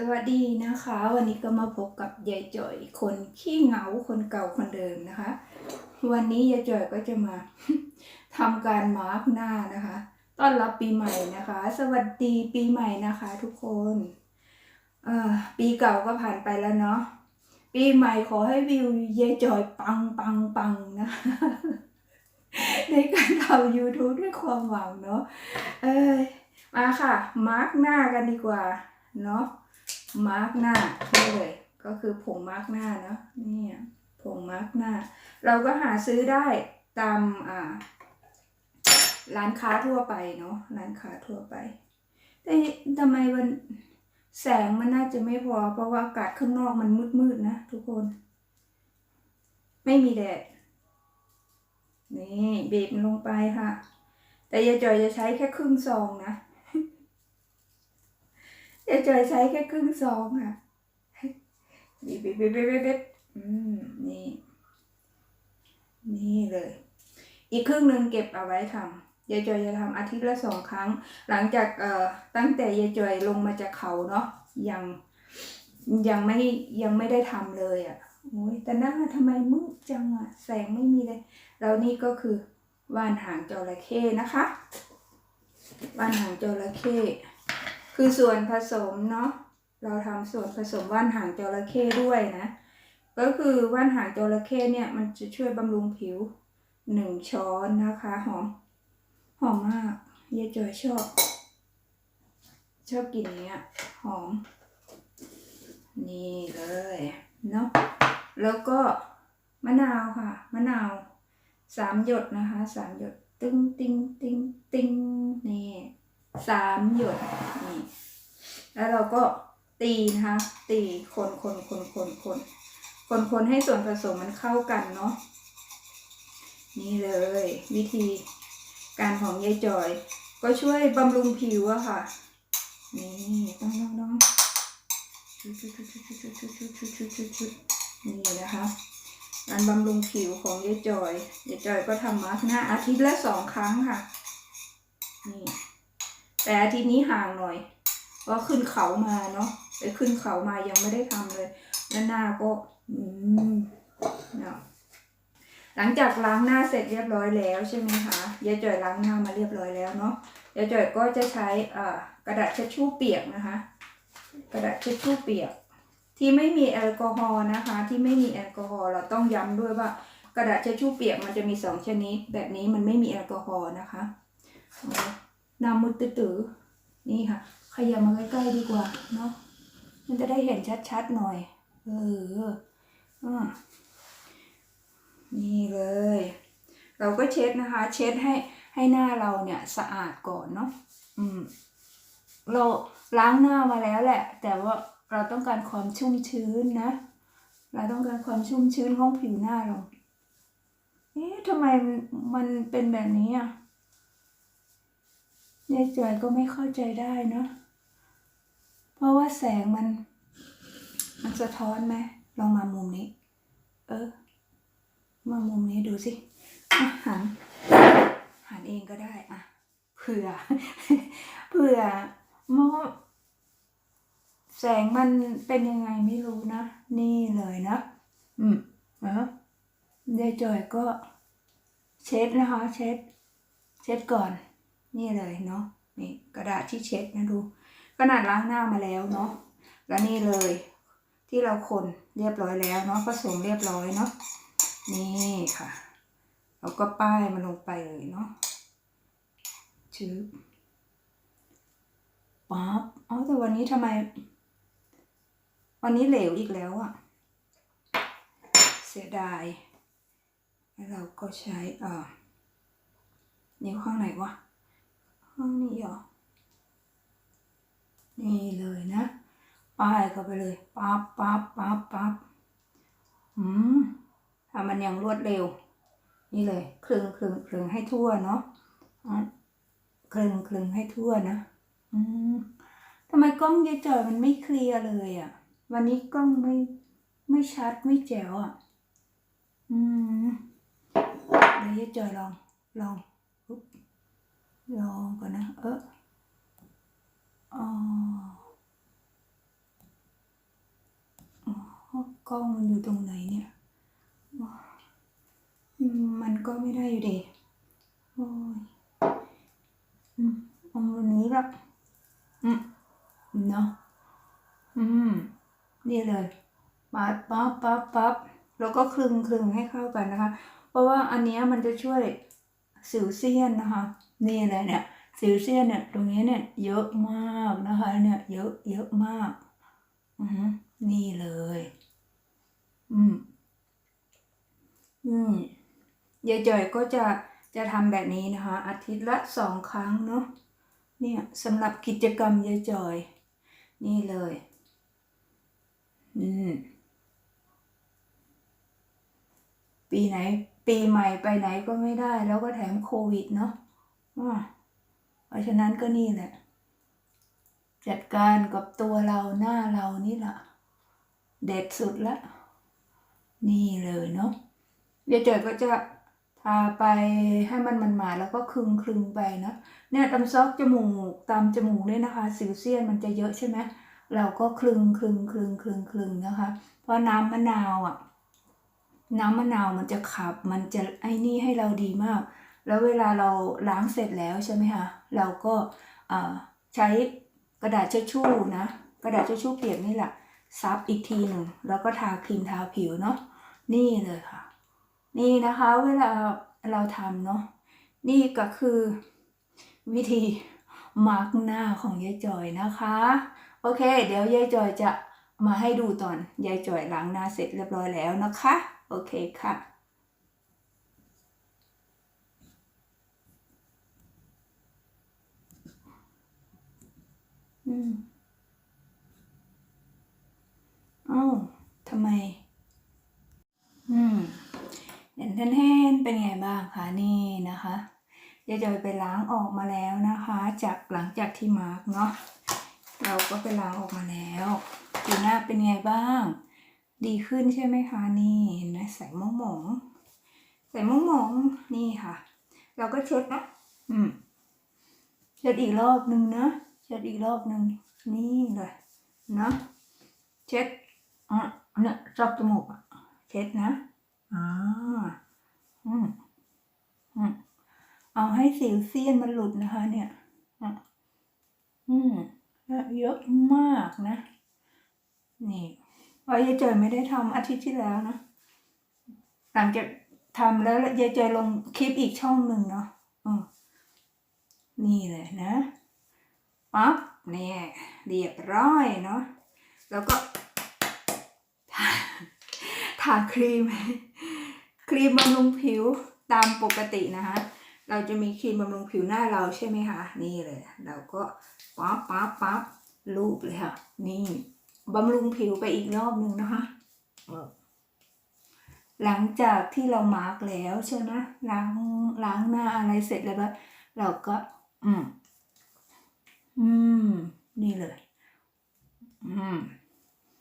สวัสดีนะคะ วันนี้ก็มาพบกับยายจ่อยคนขี้เหงาคนเก่าคนเดิมนะคะ วันนี้ยายจ่อยก็จะมาทำการมาร์กหน้านะคะต้อนรับปีใหม่นะคะ สวัสดีปีใหม่นะคะ ทุกคนเอ่อปีเก่าก็ผ่านไปแล้วเนาะปีใหม่ขอให้วิวยายจ่อยปังปังปังนะในการทำ YouTube ด้วยความหวังเนาะเอ้ยมาค่ะ มาร์กหน้ากันดีกว่าเนาะ มาร์กหน้านี่เลยก็คือผงมาร์กหน้าเนาะนี่ผงมาร์กหน้า เราก็หาซื้อได้ตามอ่าร้านค้าทั่วไปเนาะร้านค้าทั่วไป แต่ทำไมมันแสงมันน่าจะไม่พอ เพราะว่าอากาศข้างนอกมันมืดๆนะทุกคน ไม่มีแดดนี่บีบมันลงไปค่ะ แต่ยาจอยจะใช้แค่ครึ่งซองนะ ยายจอยใช้แค่ครึ่งซองค่ะบีบบีบบีบบีบบีบอืมนี่ นี่เลย อีกครึ่งหนึ่งเก็บเอาไว้ทำยายจอยจะทำอาทิตย์ละสองครั้ง หลังจากเอ่อตั้งแต่ยายจอยลงมาจากเขาเนาะยังยังไม่ยังไม่ได้ทำเลยอะ่ะโอ้ยแต่หน้าทำไมมืดจังอะ่ะ แสงไม่มีเลย แล้วนี่ก็คือว่านหางจระเข้นะคะว่านหางจระเข้ คือส่วนผสมเนาะเราทำส่วนผสมว่านหางจระเข้ด้วยนะ ก็คือว่านหางจระเข้เนี่ยมันจะช่วยบำรุงผิวหนึ่งช้อนนะคะหอมหอมมากยายจอยชอบ ชอบกลิ่นเนี้ยหอม นี่เลยเนาะแล้วก็มะนาวค่ะมะนาวสามหยดนะคะสามหยด ตึ้งติ้งติ้งติ้งนี่ สามหยดนี่แล้วเราก็ตีนะคะ ตีคนคนคนคนคนคนคนให้ส่วนผสมมันเข้ากันเนาะนี่เลย วิธีการของยายจอย ก็ช่วยบำรุงผิวอะค่ะ นี่ต้องต้องต้องนี่นะคะการบำรุงผิวของยายจอยยายจอยก็ทำมาร์หน้าอาทิตย์ละสองครั้งค่ะ นี่ แต่อาทิตย์นี้ห่างหน่อยเพราะขึ้นเขามาเนาะไปขึ้นเขามายังไม่ได้ทำเลยแล้วหน้าก็อืมเนาะหลังจากล้างหน้าเสร็จเรียบร้อยแล้วใช่ไหมคะยายจ่อยล้างหน้ามาเรียบร้อยแล้วเนาะยายจ่อยก็จะใช้อ่ากระดาษเช็ดชู่เปียกนะคะ กระดาษเช็ดชู่เปียก ที่ไม่มีแอลกอฮอล์นะคะ ที่ไม่มีแอลกอฮอล์เราต้องย้ำด้วยว่ากระดาษเช็ดชู่เปียกมันจะมีสองชนิด แบบนี้มันไม่มีแอลกอฮอล์นะคะ น้ำมุดตื้อนี่ค่ะ ขยับมาใกล้ๆดีกว่าเนาะมันจะได้เห็นชัดๆหน่อย เอออะนี่เลย เราก็เช็ดนะคะ เช็ดให้ให้หน้าเราเนี่ยสะอาดก่อนเนาะอืมเราล้างหน้ามาแล้วแหละ แต่ว่าเราต้องการความชุ่มชื้นนะ เราต้องการความชุ่มชื้นของผิวหน้าเรา เอ๊ะทำไมมันมันเป็นแบบนี้อะ ยายจอยก็ไม่เข้าใจได้เนาะเพราะว่าแสงมัน มันสะท้อนไหมลองมามุมนี้ เออ มามุมนี้ดูสิหันหันเองก็ได้อะเผื่อเผื่อมอแสงมันเป็นยังไงไม่รู้นะ นี่เลยนะ อืมเนะยายจอยก็เช็ดนะคะ เช็ด เช็ดก่อน นี่เลยเนาะนี่กระดาษที่เช็ดนะดูขนาดล้างหน้ามาแล้วเนาะแล้วนี่เลยที่เราคนเรียบร้อยแล้วเนาะผสมเรียบร้อยเนาะนี่ค่ะเราก็ป้ายมันลงไปเลยเนาะชื้อป๊อบเอแต่วันนี้ทำไม วันนี้เหลวอีกแล้วอะเสียดายแล้วเราก็ใช้อ่านิ้วข้างไหนวะ ข้างนี้เหรอ นี่เลยนะ ป้ายเข้าไปเลย ปั๊บปั๊บปั๊บปั๊บอืมถ้ามันยังรวดเร็ว นี่เลย คลึงคลึงคลึงให้ทั่วเนาะคลึงคลึงให้ทั่วนะ อืมทำไมกล้องยายจอยมันไม่เคลียร์เลยอะ่ะ วันนี้กล้องไม่ไม่ชัดไม่แจ๋วอะ่ะ อืมเดี๋ยวยายจอยลองลองอุ๊บ ลองก่อนนะ เอออ๋อกล้องมันอยู่ตรงไหนเนี่ย มันก็ไม่ได้อยู่ดีโอ้ยอืมเอามือนี้ละอืมเนาะอืมนี่เลยปั๊บปั๊บปั๊บปั๊บแล้วก็คลึงคลึงให้เข้ากันนะคะ เพราะว่าอันนี้มันจะช่วยสิวเซียนนะคะ นี่เลยเนี่ยสิวเซียเนี่ยตรงนี้เนี่ยเยอะมากนะคะเนี่ยเยอะเยอะมากอือหือนี่เลย อืมอืมยายจ่อยก็จะจะทำแบบนี้นะคะ อาทิตย์ละสองครั้งเนาะเนี่ยสำหรับกิจกรรมยายจ่อย นี่เลยอืมปีไหนปีใหม่ไปไหนก็ไม่ได้ แล้วก็แถมโควิดเนาะ เพราะฉะนั้นก็นี่แหละ จัดการกับตัวเราหน้าเรานี่แหละเด็ดสุดละ นี่เลยเนาะเดี๋ยวเจอก็จะทาไปให้มันมันหมาแล้วก็คลึงคลึงไปเนาะเนี่ยตามซอกจมูกตามจมูกเนี่ยนะคะ สิวเซียนมันจะเยอะใช่ไหมเราก็คลึงคลึงคลึงคลึงคลึงนะคะ เพราะน้ำมะนาวอะ น้ำมะนาวมันจะขับ มันจะไอ้นี่ให้เราดีมาก แล้วเวลาเราล้างเสร็จแล้วใช่ไหมคะเราก็ใช้กระดาษเช็ดชู่นะ กระดาษเช็ดชู่เปียกนี่แหละซับอีกทีหนึ่งแล้วก็ทาครีมทาผิวเนาะนี่เลยค่ะ นี่นะคะเวลาเราทำเนาะนี่ก็คือวิธีมาร์กหน้าของยายจอยนะคะ โอเค เดี๋ยวยายจอยจะมาให้ดูตอนยายจอยล้างหน้าเสร็จเรียบร้อยแล้วนะคะ โอเคค่ะ อืมอ้าทำไม อืมเห็นแท่นๆเป็นไงบ้างคะนี่นะคะยายจอยไปล้างออกมาแล้วนะคะ จากหลังจากที่มาร์กเนาะเราก็ไปล้างออกมาแล้วผิวหน้าเป็นไงบ้าง ดีขึ้นใช่ไหมคะนี่เห็นไหมใส่มองมองใส่มองมองนี่ค่ะ เราก็เช็ดนะ อืมเช็ดอีกรอบนึ่งนะ เช็ดอีกรอบหนึ่งนี่เลยนะเช็ดอะเนี่ยรอบจมูกอะเช็ดนะอ่าอืมอืมเอาให้สิวเซียนมันหลุดนะคะเนี่ยอะอืมเยอะมากนะ นี่เพรายายเจยไม่ได้ทำอาทิตย์ที่แล้วนะ หลังจากทำแล้วยายเจยลงคลิปอีกช่องหนึ่งเนาะอืมนี่เลยนะ ปั๊บเนี่ยเรียบร้อยเนาะแล้วก็ทาทาครีม ครีมบำรุงผิวตามปกตินะคะเราจะมีครีมบำรุงผิวหน้าเราใช่ไหมคะ นี่เลย เราก็ปั๊บปั๊บปั๊บรูปเลยค่ะ นี่บำรุงผิวไปอีกรอบหนึ่งนะคะหลังจากที่เรามาร์กแล้วใช่ไหมล้างล้างหน้าอะไรเสร็จแล้วเราก็ อืม อืม นี่เลย อืม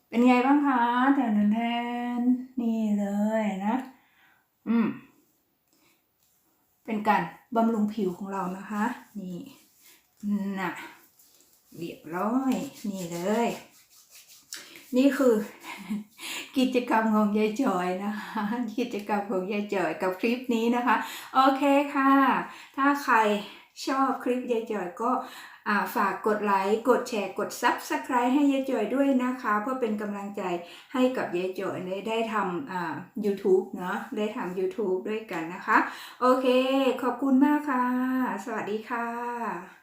เป็นไงบ้างคะแทนแทนนี่เลยนะ อืม เป็นการบำรุงผิวของเรานะคะ นี่น่ะเรียบร้อย นี่เลย นี่คือ กิจกรรมของยายจอยนะคะ กิจกรรมของยายจอยกับคลิปนี้นะคะ โอเคค่ะ ถ้าใครชอบคลิปยายจอยก็ ฝากกดไลค์ กดแชร์ กด Subscribe ให้ยายจอยด้วยนะคะ เพื่อเป็นกำลังใจให้กับยายจอยได้ทำอ่า YouTube เนาะได้ทำ YouTube ด้วยกันนะคะ โอเค ขอบคุณมากค่ะ สวัสดีค่ะ